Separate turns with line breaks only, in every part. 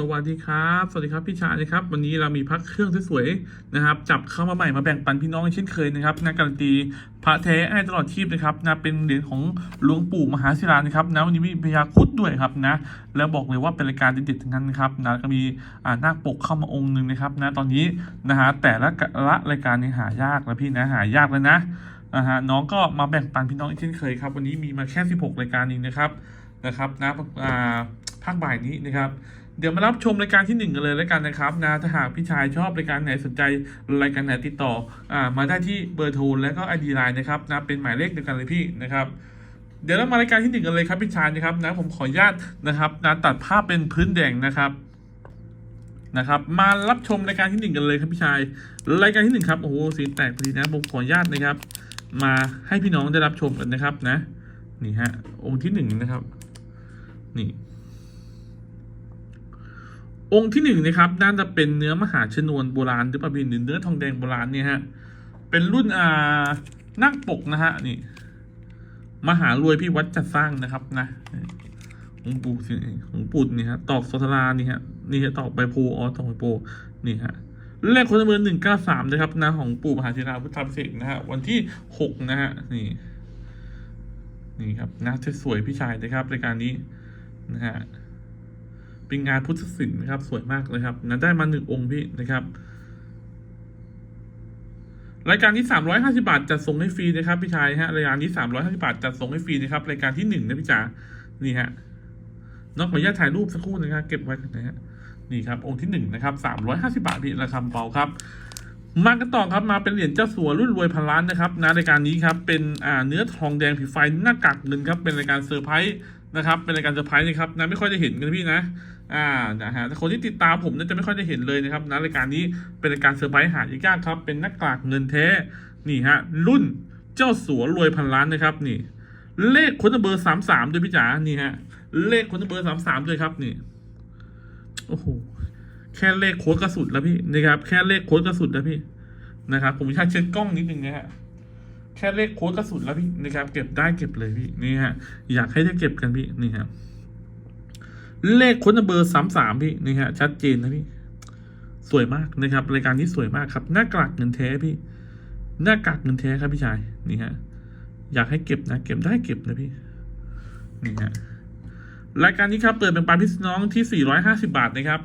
สวัสดีครับ สวัสดีครับพี่ชานะครับ วันนี้เรามีพักเครื่องสวยๆนะครับ จับเข้ามาใหม่มาแบ่งปันพี่น้องเช่นเคยนะครับนะการันตีพระแท้ให้ตลอดชีพนะครับนะเป็นเหรียญของหลวงปู่มหาศิลานะครับนะวันนี้มีพญาคุดด้วยครับนะ แล้วบอกเลยว่าเป็นรายการเด็ดๆทั้งนั้นนะครับนะก็มีอ่านาคปกเข้ามาองค์หนึ่งนะครับนะตอนนี้นะฮะแต่ละละรายการนี้หายากนะพี่นะหายากเลยนะนะฮะน้องก็มาแบ่งปันพี่น้องเช่นเคยครับ วันนี้มีมาแค่ 16 รายการเองนะครับนะครับนะอ่า ภาคบ่ายนี้นะครับ เดี๋ยวมารับชมรายการที่หนึ่งกันเลยแล้วกันนะครับนะถ้าหากพี่ชายชอบรายการไหนสนใจรายการไหนติดต่ออ่ามาได้ที่เบอร์โทรและก็ไอดีไลน์นะครับนะเป็นหมายเลขเดียวกันเลยพี่นะครับเดี๋ยวเรามารายการที่หนึ่งกันเลยครับพี่ชายนะครับนะผมขออนุญาตนะครับนะตัดภาพเป็นพื้นแดงนะครับนะครับ มารับชมรายการที่หนึ่งกันเลยครับพี่ชายรายการที่หนึ่งครับโอ้โหสีแตกพอดีนะผมขออนุญาตนะครับ มาให้พี่น้องได้รับชมกันนะครับนะ นี่ฮะองค์ที่หนึ่งนะครับ นี่ องค์ที่หนึ่งนะครับน่าจะเป็นเนื้อมหาชนวนโบราณหรือปล่าพี่หรือเนื้อทองแดงโบราณเนี่ยฮะเป็นรุ่นอ่านักปกนะฮะนี่มหารวยพี่วัดจัดสร้างนะครับนะของปู่สิของปู่นี่ฮะตอกโซทรานี่ฮะนี่ฮะตอกใบโพอ๋อตอกใบโพนี่ฮะเลขคนเบอร์หนึ่งเก้าสามนะครับนะของปู่มหาเทราพุทธภิเษกนะฮะวันที่หกนะฮะนี่นี่ครับนะสวยๆพี่ชายนะครับรายการนี้นะฮะ เป็นงานพุทธศิลป์นะครับ สวยมากเลยครับนะได้มาหนึ่งองค์พี่นะครับ รายการที่สามร้อยห้าสิบาทจัดส่งให้ฟรีนะครับพี่ชายฮะรายการที่สามร้อยห้าสิบาทจัดส่งให้ฟรีนะครับรายการที่หนึ่งนะพี่จ๋านี่ฮะน้องขออนุญาตถ่ายรูปสักครู่นะครับเก็บไว้นะฮะนี่ครับองค์ที่หนึ่งนะครับสามร้อยห้าสิบาทพี่ราคาเบาครับ มากันต่อครับมาเป็นเหรียญเจ้าสัวรุ่นรวยพันล้านนะครับนะรายการนี้ครับเป็นอ่าเนื้อทองแดงผิวไฟหน้ากากเงินครับเป็นรายการเซอร์ไพรส์นะครับเป็นรายการเซอร์ไพรส์นะครับนะไม่ค่อยได้เห็นกันพี่นะ อ่า นะฮะแต่คนที่ติดตามผมเนี่ยจะไม่ค่อยได้เห็นเลยนะครับนะรายการนี้เป็นรายการเซอร์ไพรส์หายากครับ เป็นหน้ากากเงินแท้ นี่ฮะ รุ่นเจ้าสัวรวยพันล้านนะครับ นี่ เลขคนเบอร์สามสามด้วยพี่จ๋า นี่ฮะ เลขคนเบอร์สามสามด้วยครับ นี่ โอ้โห แค่เลขโค้ดกระสุดแล้วพี่ นะครับ แค่เลขโค้ดกระสุดแล้วพี่ นะครับ ผมอยาเช็ดกล้องนิดนึงนะฮะแค่เลขโค้ดกระสุดแล้วพี่นะครับ เก็บได้เก็บเลยพี่นี่ฮะอยากให้ได้เก็บกันพี่นี่ฮะ เลขค้นเบอร์สามสามพี่นี่ฮะชัดเจนนะพี่ สวยมากนะครับ รายการนี้สวยมากครับ หน้ากากเงินแท้พี่ หน้ากากเงินแท้ครับพี่ชายนี่ฮะอยากให้เก็บนะเก็บได้เก็บนะพี่นี่ฮะรายการนี้ครับเปิดเป็นปานพี่น้องที่ 450 บาทนะครับ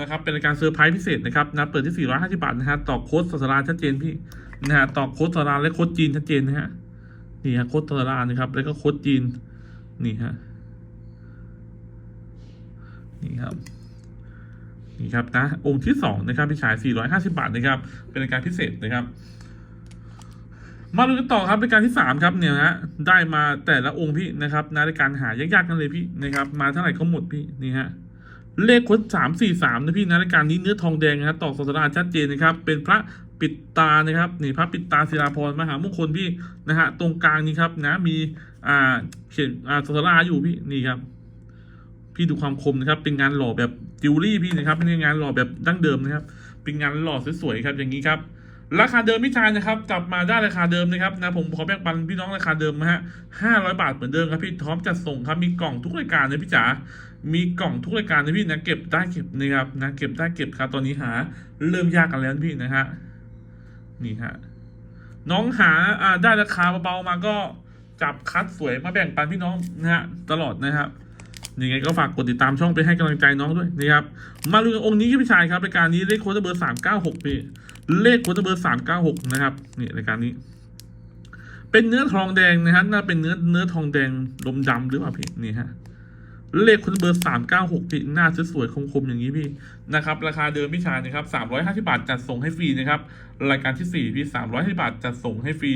นะครับเป็นรายการเซอร์ไพรส์พิเศษนะครับนะเปิดที่ 450 บาทนะฮะต่อโค้ดสาราชัดเจนพี่นะฮะต่อโค้ดสาราและโค้ดจีนชัดเจนนะฮะนี่ฮะโค้ดสารานะครับ แล้วก็โค้ดจีนนี่ฮะ นี่ครับนี่ครับนะองค์ที่สองนะครับพี่ชาย 450 บาทนะครับ เป็นรายการพิเศษนะครับ มาดูกันต่อครับรายการที่สามครับเนี่ยฮะได้มาแต่ละองค์พี่นะครับนะรายการหายากๆกันเลยพี่นะครับ มาเท่าไหร่ก็หมดพี่นี่ฮะเลขคดสามสี่สามนะพี่นะรายการนี้เนื้อทองแดงนะครับตอกศาสดาชัดเจนนะครับ เป็นพระปิดตานะครับนี่พระปิดตาศิลาพรมหามงคลพี่นะฮะตรงกลางนี้ครับนะมีอ่าเขียนอ่าศาสดาอยู่พี่นี่ครับ พี่ดูความคมนะครับ เป็นงานหล่อแบบจิวเวลรี่พี่นะครับไม่ใช่งานหล่อแบบดั้งเดิมนะครับ เป็นงานหล่อสวยๆครับอย่างนี้ครับราคาเดิมพี่ชายนะครับ กลับมาได้ราคาเดิมนะครับนะผมขอแบ่งปันพี่น้องราคาเดิมนะฮะห้าร้อยบาทเหมือนเดิมครับพี่พร้อมจัดส่งครับมีกล่องทุกรายการเลยพี่จ๋ามีกล่องทุกรายการนะพี่นะเก็บได้เก็บนะครับนะเก็บได้เก็บครับตอนนี้หา เริ่มยากกันแล้วพี่นะฮะนี่ฮะน้องหาอ่าได้ราคาเบาๆมาก็จับคัดสวยมาแบ่งปันพี่น้องนะฮะตลอดนะครับ ยังไงก็ฝากกดติดตามช่องไปให้กำลังใจน้องด้วยนะครับ มาดูกันองค์นี้พี่ชายครับรายการนี้เลขโค้ดเบอร์สามเก้าหกพี่เลขโค้ดเบอร์สามเก้าหกนะครับนี่รายการนี้ เป็นเนื้อทองแดงนะฮะน่าเป็นเนื้อเนื้อทองแดงลมดำหรือเปล่าพี่นี่ฮะเลขค้ดเบอร์สามเก้าหกพี่หน้าสวยๆคมๆอย่างนี้พี่นะครับ ราคาเดิมพี่ชายนะครับสามร้อยห้าสิบาทจัดส่งให้ฟรีนะครับ รายการที่สี่พี่สามร้อยห้าสิบาทจัดส่งให้ฟรี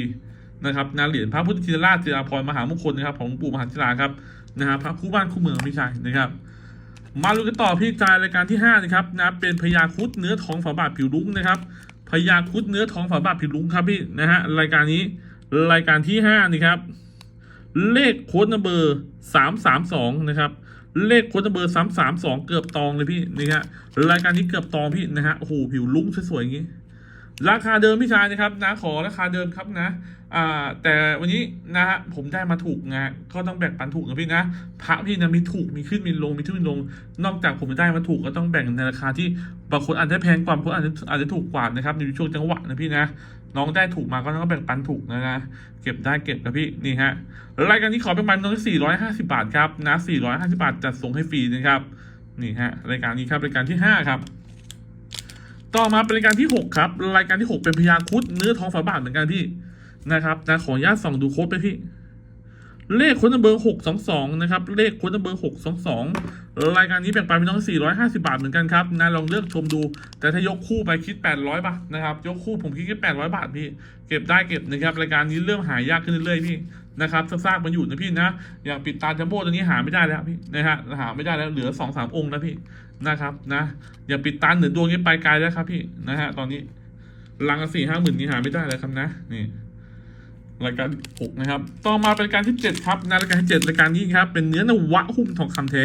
นะครับนาเหรียญพระพุทธชินราชจิราพรมหามงคลนะครับของหลวงปู่มหาจิราครับ นะครับพระคู่บ้านคู่เมืองพี่ชายนะครับ มาดูกันต่อพี่จายรายการที่5นะครับนะเป็นพญาคุดเนื้อทองฝาบาทผิวลุ้งนะครับพญาคุดเนื้อทองฝาบาทผิวลุ้งครับพี่นะฮะรายการนี้รายการที่5นี่ครับเลขโค้ดเบอร์สามสามสองนะครับ เลขโค้ดเบอร์สามสามสองเกือบตองเลยพี่นี่ฮะรายการนี้เกือบตองพี่นะฮะโอ้โหผิวลุ้งสวยๆอย่างนี้ ราคาเดิมพี่ชายนะครับนะขอราคาเดิมครับนะ อ่าแต่วันนี้นะฮะผมได้มาถูกนะก็ต้องแบ่งปันถูกนะพี่นะพระพี่นะมีถูกมีขึ้นมีลงมีขึ้นมีลง นอกจากผมได้มาถูกก็ต้องแบ่งในราคาที่บางคนอาจจะแพงกว่าบางคนอาจจะอาจจะถูกกว่านะครับในช่วงจังหวะนะพี่นะน้องได้ถูกมาก็ต้องแบ่งปันถูกนะนะเก็บได้เก็บครับพี่นี่ฮะรายการนี้ขอเป็นปันน้องที่450บาทครับนะ450บาทจัดส่งให้ฟรีนะครับนี่ฮะรายการนี้ครับรายการที่ห้าครับต่อมาเป็นรายการที่ 6 ครับ รายการที่ 6 เป็นพยาคุดเนื้อทองฝาบาทเหมือนกันพี่ นะครับนะขออนุญาตส่องดูโค้ดไปพี่ เลขโค้ดนัมเบอร์หกสองสองนะครับ เลขโค้ดนัมเบอร์หกสองสองรายการนี้แบ่งปันพี่น้องสี่ร้อยห้าสิบาทเหมือนกันครับนะลองเลือกชมดู แต่ถ้ายกคู่ไปคิดแปดร้อยบาทนะครับ ยกคู่ผมคิดแค่แปดร้อยบาทพี่ เก็บได้เก็บนะครับรายการนี้เริ่มหายากขึ้นเรื่อยๆพี่นะครับซากๆมันอยู่นะพี่นะ อย่างปิดตาจัมโบ้ตัวนี้หาไม่ได้แล้วพี่นะฮะหาไม่ได้แล้วเหลือสองสามองค์แล้วพี่นะครับนะอย่าปิดตาเหนือดวงนี้ไปไกลแล้วครับพี่นะฮะตอนนี้ลังสี่ห้าหมื่นนี้หาไม่ได้แล้วครับนะนี่ รายการที่หกนะครับ ต่อมาเป็นการที่เจ็ดครับนรายการที่เจ็ดรายการนี้ครับ เป็นเนื้อนวะหุ้มทองคำแท้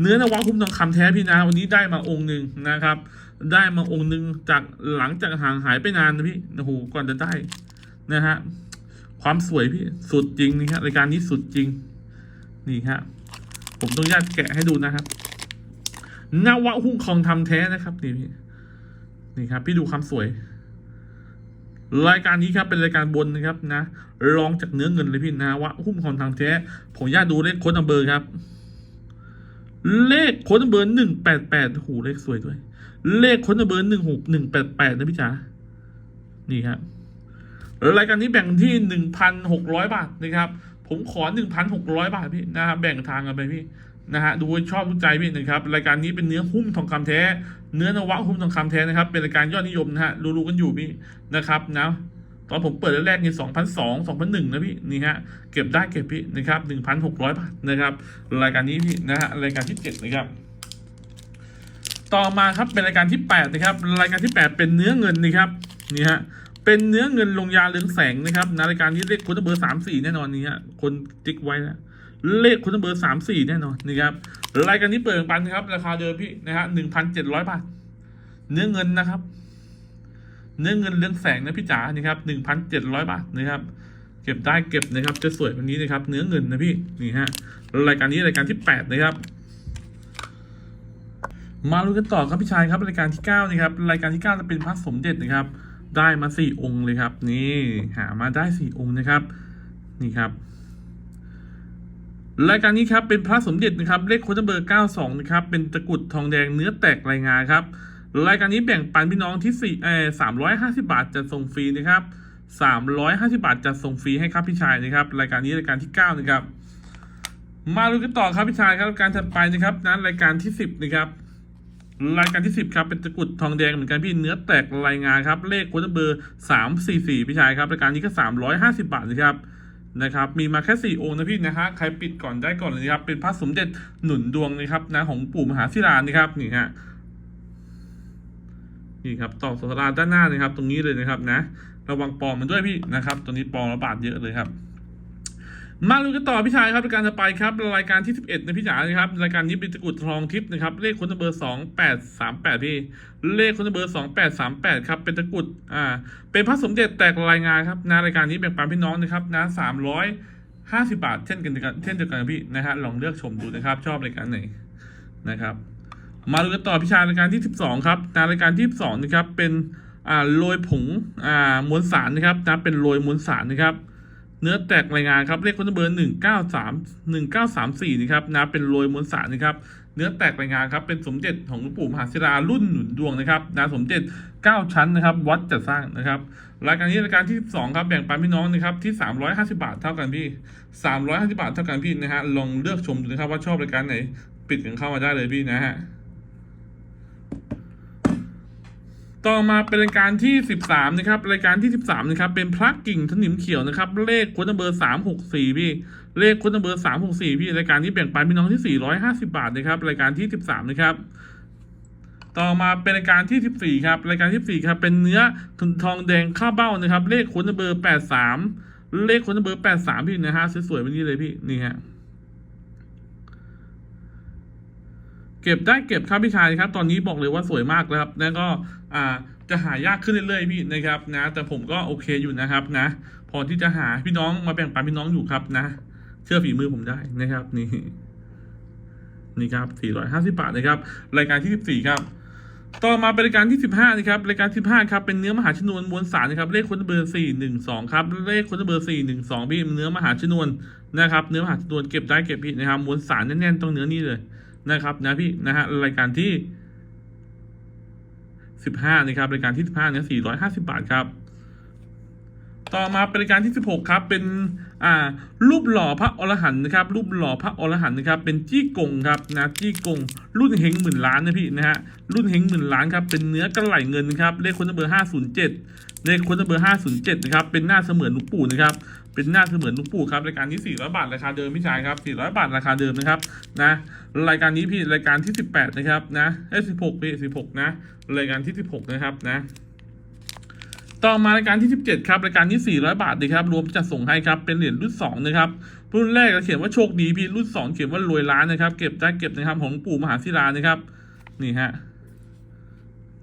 เนื้อนวะหุ้มทองคำแท้พี่นะ วันนี้ได้มาองค์หนึ่งนะครับ ได้มาองค์หนึ่งจากหลังจากห่างหายไปนานนะพี่ โอ้โห ก่อนจะได้นะฮะ ความสวยพี่ สุดจริงนี่ครับรายการนี้สุดจริง นี่ฮะ ผมต้องญาตแกะให้ดูนะครับ นวะหุ้งคองทำแท้นะครับ นี่พี่ นี่ครับ พี่ดูความสวย รายการนี้ครับเป็นรายการบนนะครับนะรองจากเนื้อเงินเลยพี่นะวะหุ้มคองทำแท้ผมญาตดูเลขโค้ดนัมเบอร์ครับ เลขโค้ดนัมเบอร์หนึ่งแปดแปดโหเลขสวยด้วย เลขโค้ดนัมเบอร์หนึ่งหกหนึ่งแปดแปดนะพี่จ๋านี่ครับรายการนี้แบ่งที่หนึ่งพันหกร้อยบาทนะครับ ผมขอหนึ่งพันหกร้อยบาทพี่นะครับแบ่งทางกันไปพี่ นะฮะดูชอบรู้ใจพี่นะครับรายการนี้เป็นเนื้อหุ้มทองคำแท้ เนื้อนวะหุ้มทองคำแท้นะครับเป็นรายการยอดนิยมนะฮะรู้ๆกันอยู่พี่นะครับนะตอนผมเปิดแรกๆนี่สองพันสองสองพันหนึ่งนะพี่นี่ฮะเก็บได้เก็บพี่นะครับหนึ่งพันหกร้อยบาทนะครับรายการนี้พี่นะฮะรายการที่เจ็ดนะครับต่อมาครับเป็นรายการที่แปดนะครับรายการที่แปดเป็นเนื้อเงินนะครับนี่ฮะเป็นเนื้อเงินลงยาเรืองแสงนะครับนะรายการนี้เลขคุณเบอร์สามสี่แน่นอนนี่ฮะคนติ๊กไว้นะ เลขคุณเบอร์สามสี่แน่นอนนะครับรายการนี้เปิดปันครับ ราคาเดิมพี่นะฮะหนึ่งพันเจ็ดร้อยบาท เนื้อเงินนะครับ เนื้อเงินเรืองแสงนะพี่จ๋านี่ครับหนึ่งพันเจ็ดร้อยบาทนะครับ เก็บได้เก็บนะครับ จะสวยแบบนี้นะครับ เนื้อเงินนะพี่นี่ฮะรายการนี้รายการที่แปดนะครับมาลุ้นกันต่อครับพี่ชายครับรายการที่เก้านะครับรายการที่เก้าจะเป็นพระสมเด็จนะครับ ได้มาสี่องค์เลยครับ นี่หามาได้สี่องค์นะครับ นี่ครับ รายการนี้ครับเป็นพระสมเด็จนะครับเลขโค้ดเบอร์ 92 นะครับเป็นตะกุดทองแดงเนื้อแตกรายงานครับรายการนี้แบ่งปันพี่น้องที่สี่เออ350บาทจะส่งฟรีนะครับ350บาทจะส่งฟรีให้ครับพี่ชายนะครับ รายการนี้รายการที่9นะครับ มาดูกันต่อครับพี่ชายครับการถัดไปนะครับนั้นรายการที่10นะครับรายการที่10ครับเป็นตะกุดทองแดงเหมือนกันพี่เนื้อแตกรายงานครับเลขโค้ดเบอร์344พี่ชายครับรายการนี้ก็350บาทนะครับ นะครับ มีมาแค่สี่องค์นะพี่นะฮะ ใครปิดก่อนได้ก่อนเลยนะครับ เป็นพระสมเด็จหนุนดวงนะครับนะของปู่มหาศิลานะครับ นี่ฮะ นี่ครับต่อสาราด้านหน้านะครับ ตรงนี้เลยนะครับนะ ระวังปอมมันด้วยพี่นะครับ ตัวนี้ปอมระบาดเยอะเลยครับ มาดูกันต่อพี่ชายครับรายการจะไปครับรายการที่ 11นะพี่จ๋านะครับรายการนี้เป็นตะกุดทองทิพย์นะครับเลขคนเบอร์2838พี่เลขคนเบอร์2838ครับเป็นตะกุดอ่าเป็นพระสมเด็จแตกรายงานครับนะรายการนี้แบ่งปันพี่น้องนะครับนะ350 บาท เช่นกันเช่นเดียวกันพี่นะฮะลองเลือกชมดูนะครับ ชอบรายการไหนนะครับ มาดูกันต่อพี่ชายรายการที่ 12ครับนะรายการที่12นะครับเป็นอ่าโรยผงอ่ามวลสารนะครับนะเป็นโรยมวลสารนะครับ เนื้อแตกรายงานครับเลขคนเบอร์หนึ่งเก้าสามหนึ่งเก้าสามสี่นะครับนะเป็นโรยมวลสารนะครับเนื้อแตกรายงานครับเป็นสมเด็จของหลวงปู่มหาศิลารุ่นหนุนดวงนะครับนะสมเด็จเก้าชั้นนะครับ วัดจัดสร้างนะครับรายการนี้รายการที่สองครับแบ่งปันพี่น้องนะครับที่สามร้อยห้าสิบาทเท่ากันพี่สามร้อยห้าสิบาทเท่ากันพี่นะฮะลองเลือกชมดูนะครับว่าชอบรายการไหน ปิดกันเข้ามาได้เลยพี่นะฮะ ต่อมาเป็นรายการที่ 13 นะครับ รายการที่ 13 นะครับ เป็นพระกิ่งถนิมเขียวนะครับ เลขคนเบอร์ 364 พี่ เลขคนเบอร์ 364 พี่ รายการที่แบ่งปันพี่น้องที่ 450 บาทนะครับ รายการที่ 13 นะครับ ต่อมาเป็นรายการที่ 14 ครับ รายการที่14ครับ เป็นเนื้อทองแดงข้าวเบ้านะครับ เลขคนเบอร์ 83 เลขคนเบอร์ 83 พี่นะฮะ สวยๆแบบนี้เลยพี่ นี่ฮะ เก็บได้เก็บครับพี่ชายครับ ตอนนี้บอกเลยว่าสวยมากแล้วครับ แล้วก็อ่าจะหายากขึ้นเรื่อยๆพี่นะครับนะ แต่ผมก็โอเคอยู่นะครับนะ พอที่จะหาพี่น้องมาแบ่งปันพี่น้องอยู่ครับนะ เชื่อฝีมือผมได้นะครับ นี่นี่ครับ450 บาทนะครับ รายการที่ 14 ครับ ต่อมาเป็นรายการที่ 15 นะครับ รายการ 15 ครับ เป็นเนื้อมหาชนวนมวลสารนะครับ เลขคนเบอร์ 412 ครับ เลขคนเบอร์ 412 พี่ เนื้อมหาชนวนนะครับ เนื้อมหาชนวนเก็บได้เก็บพี่นะครับ มวลสารแน่นๆต้องเนื้อนี่เลย นะครับนะพี่นะฮะรายการที่15นะครับรายการที่15เนี่ย450บาทครับ ต่อมาเป็นรายการที่16ครับ เป็นอ่า รูปหล่อพระอรหันต์นะครับ รูปหล่อพระอรหันต์นะครับ เป็นจี้กงครับนะจี้กง รุ่นเฮงหมื่นล้านนะพี่นะฮะรุ่นเฮงหมื่นล้านครับเป็นเนื้อกระไหลเงินนะครับเลขคนเบอร์507เลขคนเบอร์507นะครับเป็นหน้าเสมือนหลุงปู่นะครับ เป็นหน้าเสมือนลุงปู่ครับรายการนี้ 400 บาทราคาเดิมพี่ชายครับ 400 บาทราคาเดิมนะครับนะรายการนี้พี่รายการที่ 18 นะครับนะเอ้ย16พี่16 นะรายการที่ 16 นะครับนะต่อมารายการที่ 17 ครับรายการนี้ 400 บาทนะครับรวมจะส่งให้ครับเป็นเหรียญรุ่น2นะครับรุ่นแรกเราเขียนว่าโชคดีพี่รุ่น 2 เขียนว่ารวยล้านนะครับ เก็บได้เก็บนะครับของปู่มหาศิลานะครับนี่ฮะ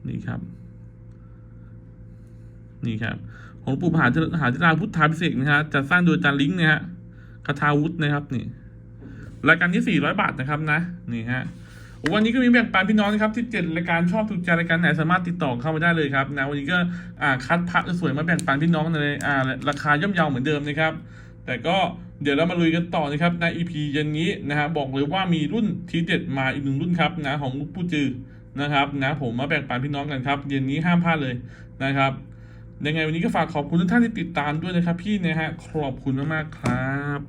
นี่ครับ นี่ครับ องหลวงปู่มหาหาศิลาพุทธาพิเศษนะฮะจะสร้างโดยอาจารย์ลิงก์นะฮะคาทาวุฒินะครับนี่รายการที่ 400 บาทนะครับนะนี่ฮะวันนี้ก็มีแบ่งปันพี่น้องนะครับที่เจ็ดรายการชอบถูกใจรายการไหนสามารถติดต่อเข้ามาได้เลยครับนะวันนี้ก็อ่าคัดพระสวยมาแบ่งปันพี่น้องในอ่าราคาย่อมเยาเหมือนเดิมนะครับ แต่ก็เดี๋ยวเรามาลุยกันต่อนะครับใน EP เย็นนี้นะฮะบอกเลยว่ามีรุ่นทีเด็ดมาอีกหนึ่งรุ่นครับนะของลูกปู้จือนะครับนะผมมาแบ่งปันพี่น้องกันครับเย็นนี้ห้ามพลาดเลยนะครับ ยังไงวันนี้ก็ฝากขอบคุณทุกท่านที่ติดตามด้วยนะครับพี่นะฮะขอบคุณมากๆครับ